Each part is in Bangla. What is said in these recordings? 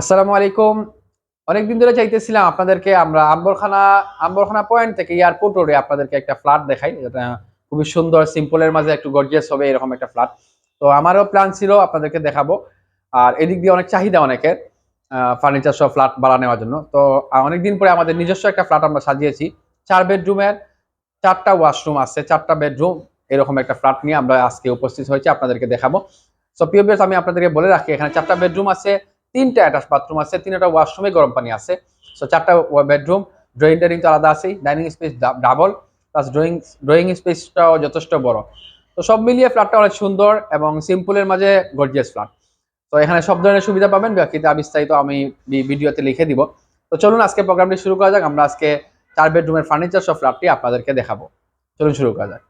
আসসালামু আলাইকুম। অনেকদিন ধরে চাইতেছিলাম আপনাদেরকে আমরা আম্বরখানা আম্বরখানা পয়েন্ট থেকে এয়ারপোর্ট রোডে আপনাদেরকে একটা ফ্ল্যাট দেখাই। এটা খুবই সুন্দর সিম্পলের মাঝে একটু গর্জিয়াস হবে এরকম একটা ফ্ল্যাট তো আমারও প্ল্যান ছিল আপনাদেরকে দেখাবো। আর এদিক দিয়ে অনেক চাহিদা অনেকের ফার্নিচার সব ফ্ল্যাট ভাড়া নেওয়ার জন্য। তো অনেকদিন পরে আমাদের নিজস্ব একটা ফ্ল্যাট আমরা সাজিয়েছি। চার বেডরুমের চারটা ওয়াশরুম আছে চারটা বেডরুম এরকম একটা ফ্ল্যাট নিয়ে আমরা আজকে উপস্থিত হয়েছি আপনাদেরকে দেখাবো। সো viewers, আমি আপনাদেরকে বলে রাখি এখানে চারটা বেডরুম আছে তিনটা অ্যাটাচ বাথরুম আছে, তিনটা ওয়াশরুমে গরম পানি আছে। সো চারটা বেডরুম ড্রয়িং ডাইনিং তো আলাদা আছেই dining space double plus drawing drawing স্পেসটাও যথেষ্ট বড়। তো সব মিলিয়ে ফ্ল্যাটটা অনেক সুন্দর এবং সিম্পলের মাঝে গর্জিয়াস ফ্ল্যাট তো এখানে সব ধরনের সুবিধা পাবেন, বাকিটা বিস্তারিত আমি ভিডিওতে লিখে দিব। তো চলুন আজকে প্রোগ্রামটি শুরু করা যাক, আমরা আজকে চার বেডরুমের ফার্নিচার সব ফ্ল্যাটটি আপনাদেরকে দেখাবো। চলুন শুরু করা যাক।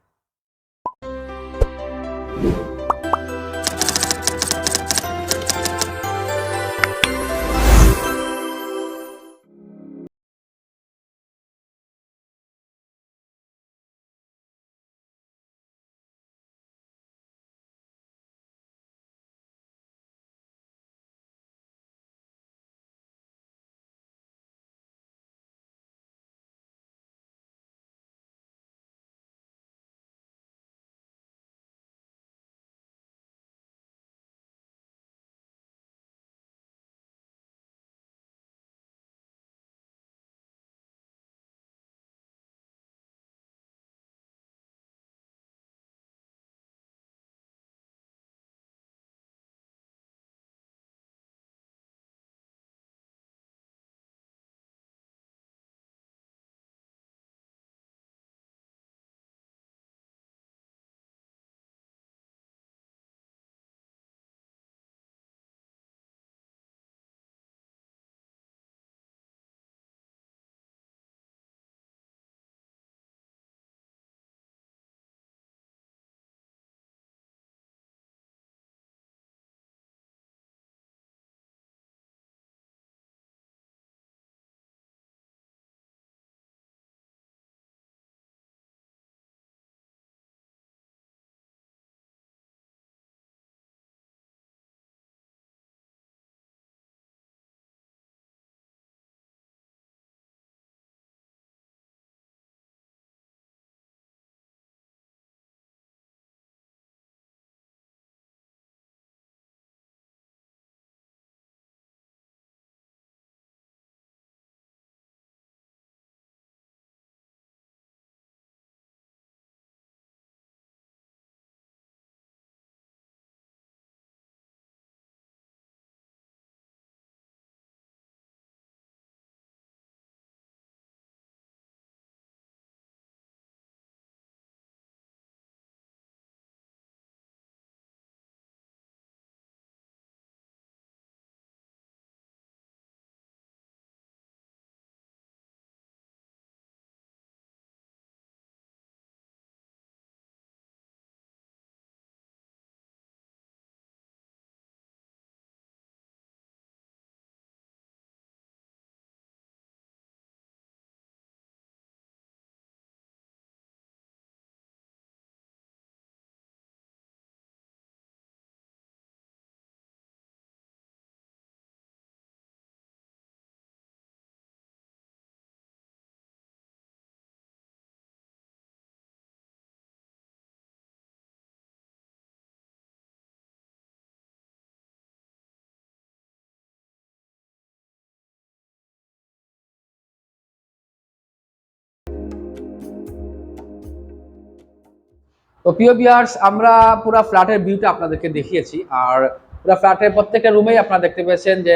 তো প্রিয় বিয়ার্স আমরা পুরো ফ্ল্যাটের ভিউটা আপনাদেরকে দেখিয়েছি, আর পুরো ফ্ল্যাটের প্রত্যেকটা রুমেই আপনারা দেখতে পেয়েছেন যে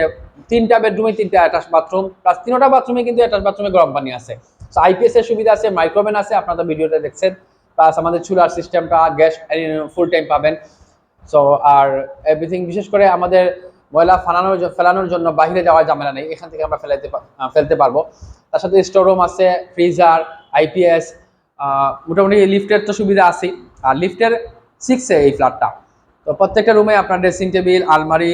তিনটা বেডরুমে তিনটা অ্যাটাচ বাথরুম প্লাস তিনটা বাথরুমে কিন্তু অ্যাটাচ বাথরুমে গরম পানি আছে। সো আইপিএস এর সুবিধা আছে মাইক্রোওভেন আছে, আপনারা ভিডিওটা দেখছেন প্লাস আমাদের চুলার সিস্টেমটা গ্যাস ফুল টাইম পাবেন। সো আর এভরিথিং বিশেষ করে আমাদের ময়লা ফালানোর ফেলানোর জন্য বাইরে যাওয়ার ঝামেলা নেই, এখান থেকে আমরা ফেলাইতে ফেলতে পারব। তার সাথে স্টোর রুম আছে ফ্রিজার আইপিএস মোটামুটি লিফটের তো সুবিধা আছেই। আর লিফটের সিক্সে এই ফ্ল্যাটটা তো প্রত্যেকটা রুমে আপনার ড্রেসিং টেবিল আলমারি,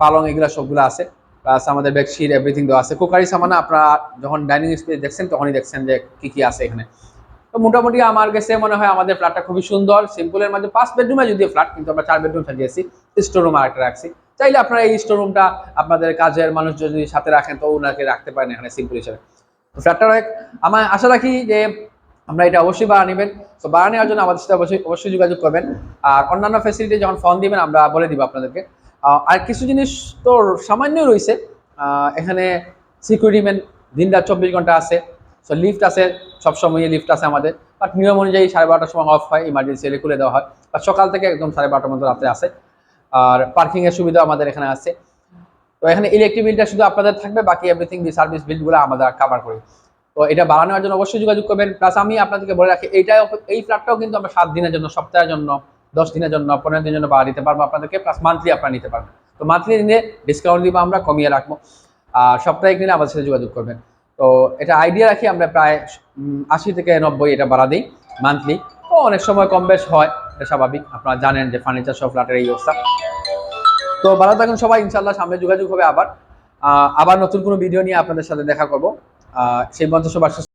পালং, এগুলো সবগুলো আছে। প্লাস আমাদের বেডশিট এভরিথিং দেওয়া আছে। কুকারি সামানা আপনারা যখন ডাইনিং স্পেস দেখছেন, তখনই দেখছেন যে কি কি আছে এখানে। তো মোটামুটি আমার কাছে মনে হয় আমাদের ফ্ল্যাটটা খুবই সুন্দর সিম্পলের মাঝে পাঁচ বেডরুমে যদিও ফ্ল্যাট কিন্তু আমরা চার বেডরুম সাজিয়েছি স্টোর রুম আরেকটা রাখছি। চাইলে আপনারা এই স্টোর রুমটা আপনাদের কাজের মানুষ যদি সাথে রাখেন, তো ওনাকে রাখতে পারেন এখানে সিম্পল হিসেবে। এক আমার আশা রাখি যে আমরা এটা অবশ্যই বাড়া নেবেন। তো বাড়া নেওয়ার জন্য আমাদের সাথে অবশ্যই অবশ্যই যোগাযোগ করবেন। আর অন্যান্য ফ্যাসিলিটি যখন ফোন দিবেন, আমরা বলে দিব আপনাদেরকে। আর কিছু জিনিস তো সামান্য রয়েছে। এখানে সিকিউরিটি ম্যান দিন রাত চব্বিশ ঘণ্টা আছে। সো লিফট আছে সবসময় লিফট আছে আমাদের। বাট নিয়ম অনুযায়ী সাড়ে বারোটার সময় অফ হয় ইমার্জেন্সি এলে খুলে দেওয়া হয়। বা সকাল থেকে একদম সাড়ে বারোটার মধ্যে রাতে আসে আর পার্কিংয়ের সুবিধা আমাদের এখানে আছে। তো এখানে ইলেকট্রিক বিলটা শুধু আপনাদের থাকবে, বাকি এভরিথিং সার্ভিস বিলগুলো আমাদের কাভার করি। তো এটা বাড়ানোর জন্য অবশ্যই যোগাযোগ করবেন। প্লাস আমি আপনাদেরকে বলে রাখি এইটাও এই ফ্ল্যাটটাও কিন্তু আমরা সাত দিনের জন্য, সপ্তাহের জন্য, দশ দিনের জন্য, পনেরো দিনের জন্য বাড়া দিতে পারব আপনাদেরকে। প্লাস মান্থলি আপনারা নিতে পারবেন। তো মান্থলি নিলে ডিসকাউন্ট দিব আমরা, কমিয়ে রাখব। আর সাপ্তাহিক নিলে আমাদের সাথে যোগাযোগ করবেন। তো এটা আইডিয়া রাখি, আমরা প্রায় আশি থেকে নব্বই এটা বাড়া দিই মান্থলি তো অনেক সময় কম বেশ হয়, এটা স্বাভাবিক। আপনারা জানেন যে ফার্নিচার সব ফ্ল্যাটের এই অবস্থা। তো ভালো থাকুন সবাই ইনশাল্লাহ সামনে যোগাযোগ হবে আবার। আবার নতুন কোনো ভিডিও নিয়ে আপনাদের সাথে দেখা করব। সেই সবার সুস্থ